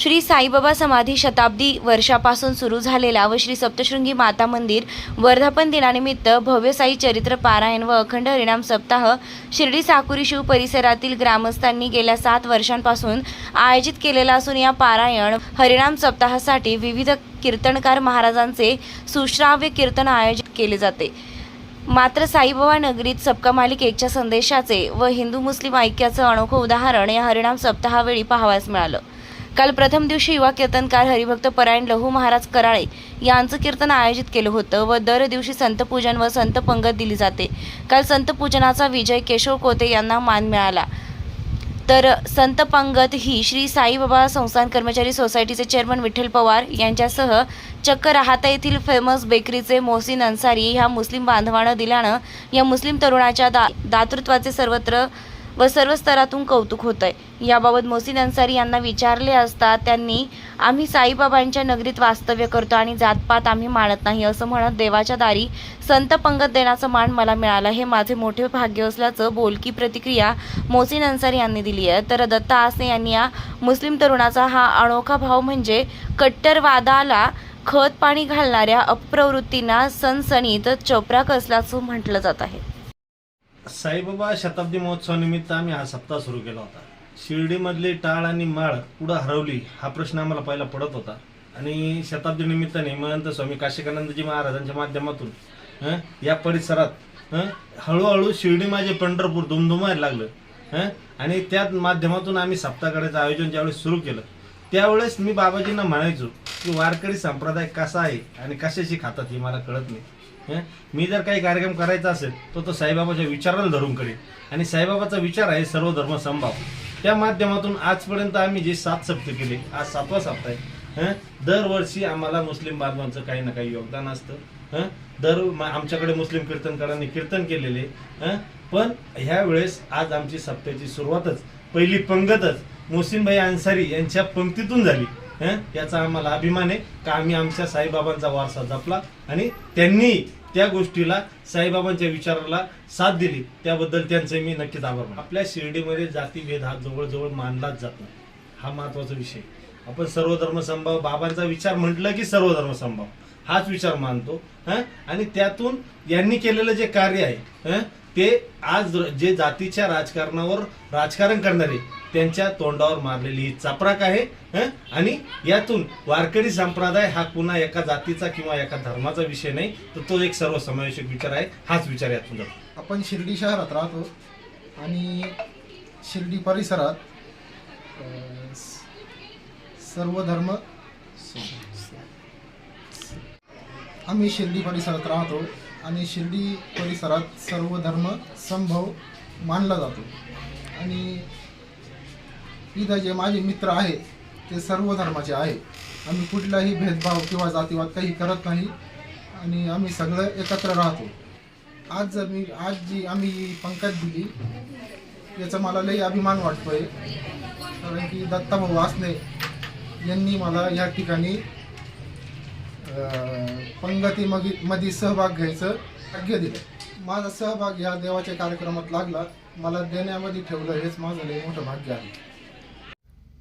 श्री साईबाबा समाधी शताब्दी वर्षापासून सुरू झालेला व श्री सप्तशृंगी माता मंदिर वर्धापन दिनानिमित्त भव्य साई चरित्र पारायण व अखंड हरिणाम सप्ताह शिर्डी साकुरी शिव परिसरातील ग्रामस्थांनी गेल्या सात वर्षांपासून आयोजित केलेला असून या पारायण हरिणाम सप्ताहासाठी विविध कीर्तनकार महाराजांचे सुश्राव्य कीर्तन आयोजित केले जाते. मात्र साईबाबा नगरीत सबका मालिक एकच्या संदेशाचे व हिंदू मुस्लिम ऐक्याचं अनोखं उदाहरण या हरिणाम सप्ताहावेळी पाहावयास मिळालं. काल प्रथम दिवशी युवा कीर्तनकार हरिभक्त परायण लहू महाराज कराळे यांचं कीर्तन आयोजित केलं होतं व दर दिवशी संतपूजन व संत पंगत दिली जाते. काल संतपूजनाचा विजय केशव कोते यांना मान मिळाला. तर संत पंगत ही श्री साईबाबा संस्थान कर्मचारी सोसायटीचे चेअरमन विठ्ठल पवार यांच्यासह चक्क राहता येथील फेमस बेकरीचे मोहसिन अन्सारी ह्या मुस्लिम बांधवानं दिल्यानं या मुस्लिम तरुणाच्या दा दातृत्वाचे सर्वत्र व सर्व स्तरातून कौतुक होत आहे याबाबत मोसिन अन्सारी यांना विचारले असता त्यांनी आम्ही साईबाबांच्या नगरीत वास्तव्य करतो आणि जातपात आम्ही मानत नाही असं म्हणत देवाच्या दारी संत पंगत देण्याचा मान मला मिळाला. हे माझे मोठे भाग्य असल्याचं बोलकी प्रतिक्रिया मोसिन अन्सारी यांनी दिली आहे. तर दत्ता आसने यांनी या मुस्लिम तरुणाचा हा अनोखा भाव म्हणजे कट्टरवादाला खत पाणी घालणाऱ्या अप्रवृत्तींना सनसणीत चोपराक असल्याचं म्हटलं जात आहे. साईबाबा शताब्दी महोत्सवानिमित्त आम्ही हा सप्ताह सुरू केला होता. शिर्डीमधली टाळ आणि माळ कुठं हरवली हा प्रश्न आम्हाला पहिला पडत होता. आणि शताब्दी निमित्ताने महंत स्वामी काशिकानंदजी महाराजांच्या माध्यमातून या परिसरात हं, हळूहळू शिर्डी माझे पंढरपूर धुमधुमायला लागलं आणि त्या माध्यमातून आम्ही सप्ताहाचं आयोजन ज्यावेळेस सुरू केलं त्यावेळेस मी बाबाजींना म्हणायचो की वारकरी संप्रदाय कसा आहे आणि कशाशी खातात हे मला कळत नाही हं? मी जर काही कार्यक्रम करायचा असेल तर तो साईबाबाच्या विचाराला धरून करेन. आणि साईबाबाचा विचार आहे सर्व धर्म संभाव त्या माध्यमातून आजपर्यंत आम्ही जे सात सप्ते केले आज सातवा सप्ताह आहे हं? दरवर्षी आम्हाला मुस्लिम बांधवांचं काही ना काही योगदान असतं हं? दर आमच्याकडे मुस्लिम कीर्तनकारांनी कीर्तन केलेले हं? पण ह्या वेळेस आज आमची सप्त्याची सुरुवातच पहिली पंगतच मोसिनभाई अन्सारी यांच्या पंक्तीतून झाली हं? याचा आम्हाला अभिमान आहे का आम्ही आमच्या साईबाबांचा वारसा जपला आणि त्यांनी त्या गोष्टीला साईबाबांच्या विचाराला साथ दिली. त्याबद्दल त्यांचे मी नक्कीच आभार मानतो. आपल्या शिर्डीमध्ये जातीभेद हा जवळजवळ मानलाच जात नाही. हा महत्त्वाचा विषय. आपण सर्व संभाव बाबांचा विचार म्हटलं की सर्व संभाव हाच विचार मानतो. हं? आणि त्यातून यांनी केलेलं जे कार्य आहे हं? ते आज जे जातीच्या राजकारणावर राजकारण करणारे त्यांच्या तोंडावर मारलेली ही चापराक आहे आणि यातून वारकरी संप्रदाय हा पुन्हा एका जातीचा किंवा एका धर्माचा विषय नाही तर तो एक सर्वसमावेशक विचार आहे हाच विचार यातून जातो. आपण शिर्डी शहरात राहतो आणि शिर्डी परिसरात सर्व धर्म आम्ही शिर्डी परिसरात राहतो आणि शिर्डी परिसरात सर्व धर्म संभव मानला जातो. आणि इथं जे माझे मित्र आहे ते सर्व धर्माचे आहे. आम्ही कुठलाही भेदभाव किंवा जातीवाद काही करत नाही आणि आम्ही सगळं एकत्र राहतो. आज जर मी आज जी आम्ही पंकज दिली याचा मला लई अभिमान वाटतोय. कारण की दत्ताभाऊ वासने यांनी मला या ठिकाणी पंगती मगी मध्ये सहभाग घ्यायचं भाग्य दिलं. माझा सहभाग या देवाच्या कार्यक्रमात लागला. मला देण्यामध्ये ठेवलं हेच माझं लई मोठं भाग्य आहे.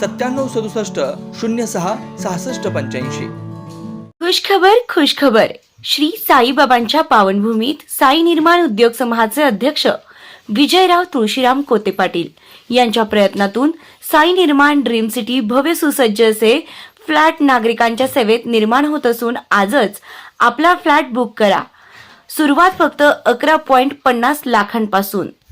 सत्त्याण्णव सदुसष्ट शून्य सहा सहासष्ट पंच्याऐंशी. खुशखबर खुशखबर. श्री साईबाबांच्या पावनभूमीत साई निर्माण उद्योग समूहाचे अध्यक्ष विजयराव तुळशीराम कोते पाटील यांच्या प्रयत्नातून साई निर्माण ड्रीम सिटी भव्य सुसज्ज असे फ्लॅट नागरिकांच्या सेवेत निर्माण होत असून आजच आपला फ्लॅट बुक करा. सुरुवात फक्त अकरा पॉईंट पन्नास लाखांपासून.